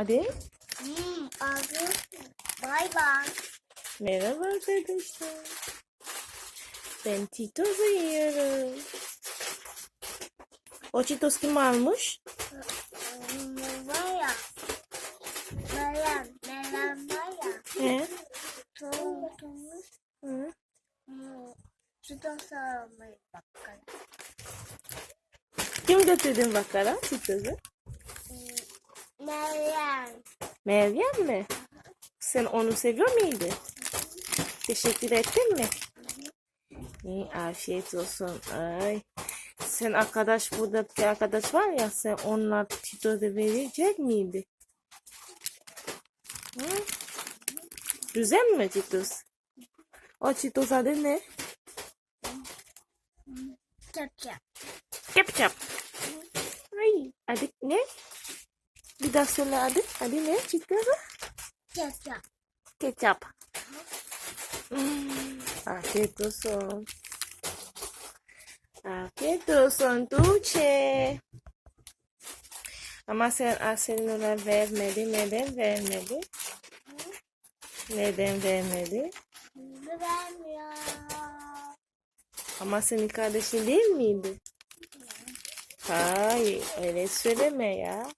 Hadi. Hmm, aldım. Bay bay. Merhaba arkadaşlar. Ben Titos'u yiyorum. O Cheetos kim almış? Hmm, var ya. Meryem, Meryem var ya. He? Tutmuş. Hı. Da sarılmayı bakalım. Kim götürdün bakkala Cheetos'u? Meryem. Mi? Sen onu seviyor muydun? Teşekkür ettin mi? İyi, afiyet olsun. Ay. Sen arkadaş burada bir arkadaş var ya sen onlar Cheetos'u verecek miydi? Hı? Güzel mi Cheetos? O Cheetos adı ne? Çap çap. Ketchup. Ay, adı ne? Bir daha söyle adı. Adı ne Cheetos'u? Çap çap. Ketchup. Hmm, afiyet olsun. Afiyet olsun Tuğçe. Ama sen Asel'in ona vermedi. Neden vermedi? Neden vermedi? Vermiyor. Ama senin kardeşin değil miydi? Hayır, öyle söyleme ya.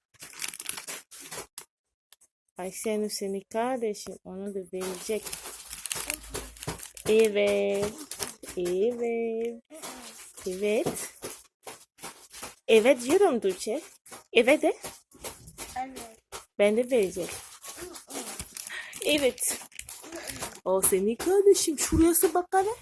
Ayşenur senin kardeşin, onu da verecek. Evet, evet, evet. Evet diyorum Tuğçe. Evet de, Evet. ben de verecek. Evet. O senin kardeşim, şurası bakalım.